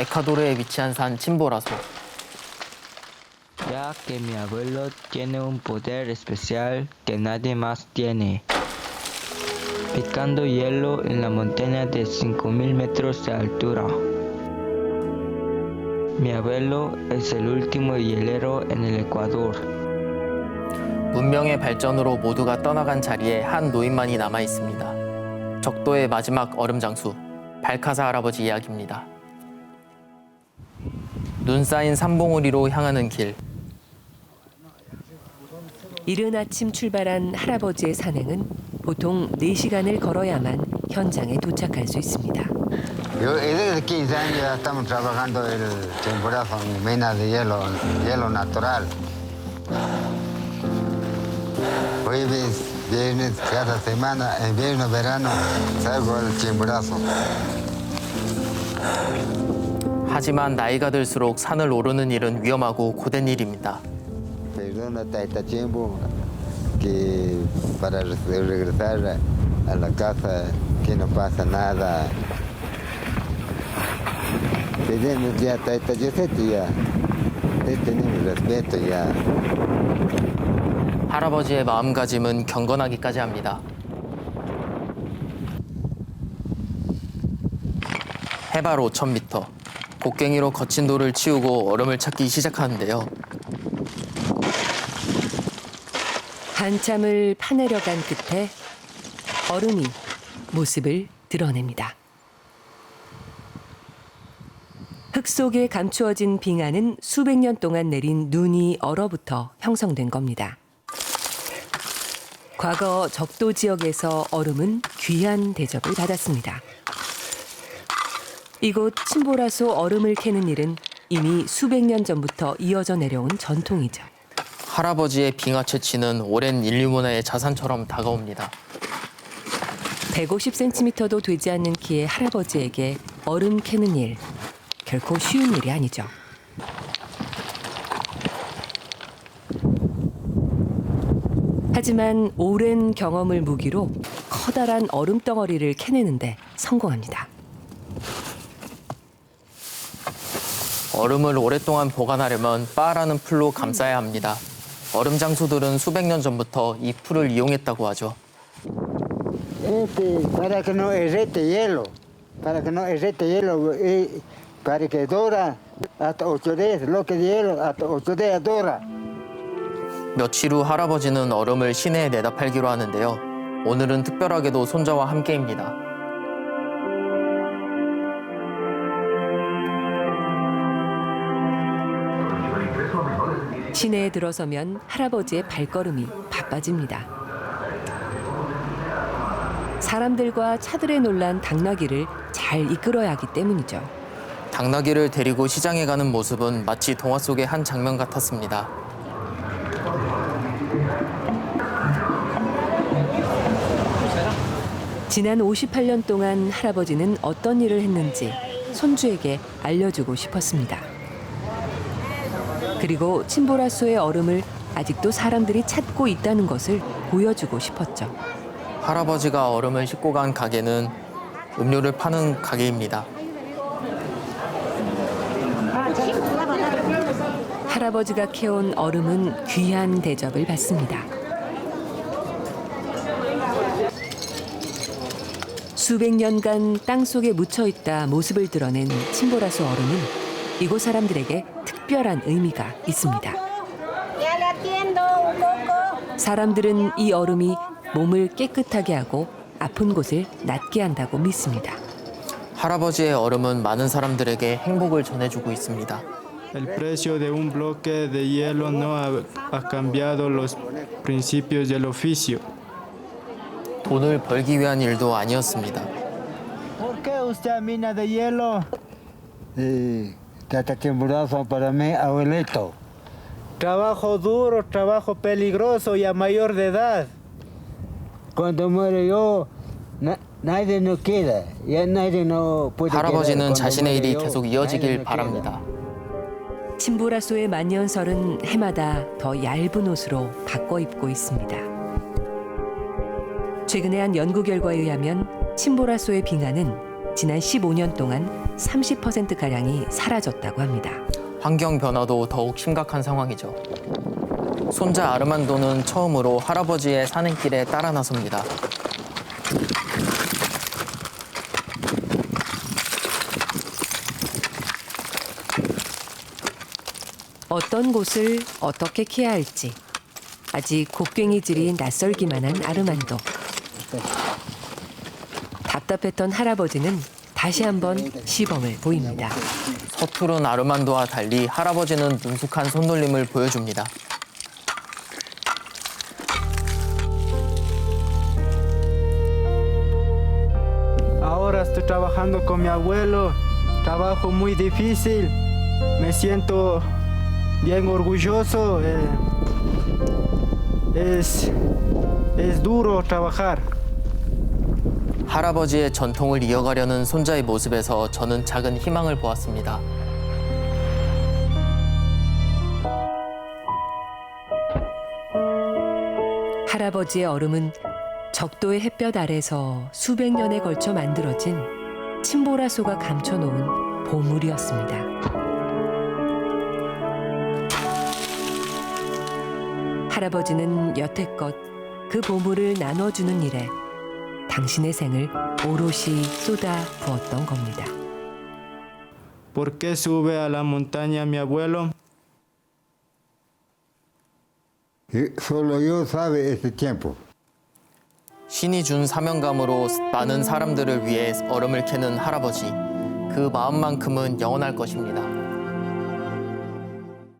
에카도르에 위치한 산 침보라소. ya que mi abuelo tiene un poder especial que nadie más tiene. Picando hielo en la montaña de 5.000 metros de altura. Mi abuelo es el último hielero en el Ecuador. 문명의 발전으로 모두가 떠나간 자리에 한 노인만이 남아 있습니다. 적도의 마지막 얼음 장수 발카사 할아버지 이야기입니다. 눈 쌓인 산봉우리로 향하는 길. 이른 아침 출발한 할아버지의 산행은 보통 4시간을 걸어야만 현장에 도착할 수 있습니다. Yo eh, desde 15 años ya estamos trabajando el chimborazo en minas de hielo, hielo natural. Jueves, viernes, cada semana, invierno, verano, salgo al chimborazo. 하지만 나이가 들수록 산을 오르는 일은 위험하고 고된 일입니다. 할아버지의 마음가짐은 경건하기까지 합니다. 해발 5,000m. 곡괭이로 거친 돌을 치우고 얼음을 찾기 시작하는데요. 한참을 파내려간 끝에 얼음이 모습을 드러냅니다. 흙 속에 감추어진 빙하는 수백 년 동안 내린 눈이 얼어붙어 형성된 겁니다. 과거 적도 지역에서 얼음은 귀한 대접을 받았습니다. 이곳 침보라소 얼음을 캐는 일은 이미 수백 년 전부터 이어져 내려온 전통이죠. 할아버지의 빙하 채취는 오랜 인류 문화의 자산처럼 다가옵니다. 150cm도 되지 않는 키의 할아버지에게 얼음 캐는 일 결코 쉬운 일이 아니죠. 하지만 오랜 경험을 무기로 커다란 얼음 덩어리를 캐내는데 성공합니다. 얼음을 오랫동안 보관하려면 바라는 풀로 감싸야 합니다. 얼음 장수들은 수백 년 전부터 이 풀을 이용했다고 하죠. Este, para que no errete hielo, para que no errete hielo, y para que dura hasta ocho días, lo que hielo hasta ocho días dura. 며칠 후 할아버지는 얼음을 시내에 내다 팔기로 하는데요. 오늘은 특별하게도 손자와 함께입니다. 시내에 들어서면 할아버지의 발걸음이 바빠집니다. 사람들과 차들의 놀란 당나귀를 잘 이끌어야 하기 때문이죠. 당나귀를 데리고 시장에 가는 모습은 마치 동화 속의 한 장면 같았습니다. 지난 58년 동안 할아버지는 어떤 일을 했는지 손주에게 알려주고 싶었습니다. 그리고 침보라소의 얼음을 아직도 사람들이 찾고 있다는 것을 보여주고 싶었죠. 할아버지가 얼음을 싣고 간 가게는 음료를 파는 가게입니다. 할아버지가 캐온 얼음은 귀한 대접을 받습니다. 수백 년간 땅 속에 묻혀 있다 모습을 드러낸 침보라소 얼음은 이곳 사람들에게 특별한 의미가 있습니다. 사람들은 이 얼음이 몸을 깨끗하게 하고 아픈 곳을 낫게 한다고 믿습니다. 할아버지의 얼음은 많은 사람들에게 행복을 전해주고 있습니다. El precio de un bloque de hielo no ha, ha cambiado los principios del oficio. 돈을 벌기 위한 일도 아니었습니다. ¿Por qué usted mina de hielo? Y Tata Chimborazo para mí, abuelito. Trabajo duro, trabajo peligroso y a mayor de edad. Cuando muero yo, na- nadie nos queda, ya nadie nos puede quedar. 할아버지는 Cuando 자신의 muero 일이 yo, 계속 nadie 이어지길 nos 바랍니다. 침보라소의 만년설은 해마다 더 얇은 옷으로 바꿔 입고 있습니다. 최근에 한 연구 결과에 의하면 침보라소의 빙하는 지난 15년 동안 30%가량이 사라졌다고 합니다. 환경 변화도 더욱 심각한 상황이죠. 손자 아르만도는 처음으로 할아버지의 산행길에 따라 나섭니다. 어떤 곳을 어떻게 캐야 할지 아직 곡괭이질이 낯설기만 한 아르만도 답답했던 할아버지는 다시 한번 시범을 보입니다. 서투른 아르만도와 달리 할아버지는 능숙한 손놀림을 보여줍니다. Ahora estoy trabajando con mi abuelo, trabajo muy difícil, me siento bien orgulloso, eh, es, es duro trabajar. 할아버지의 전통을 이어가려는 손자의 모습에서 저는 작은 희망을 보았습니다. 할아버지의 얼음은 적도의 햇볕 아래서 수백 년에 걸쳐 만들어진 침보라소가 감춰놓은 보물이었습니다. 할아버지는 여태껏 그 보물을 나눠주는 일에 당신의 생을 오롯이 쏟아 부었던 겁니다. ¿Por qué sube a la montaña mi abuelo? Y Solo yo sabe ese tiempo. 신이 준 사명감으로 많은 사람들을 위해 얼음을 캐는 할아버지. 그 마음만큼은 영원할 것입니다.